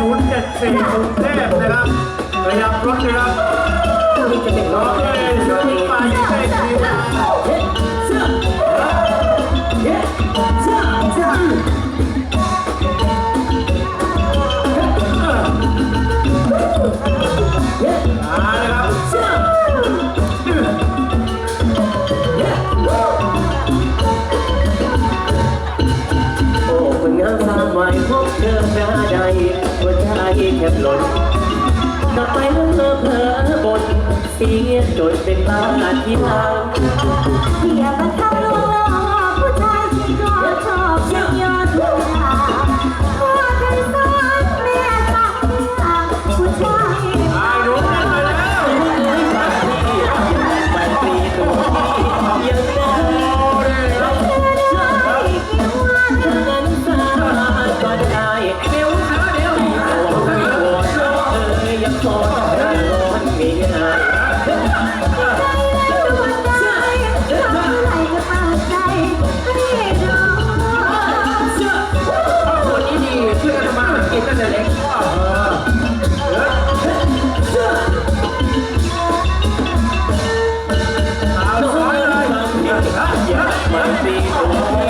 074กรุงเทพนะครับระยำรถนะครับ เสียจนเป็นภาษาที่เราเสียภาษา Brasil.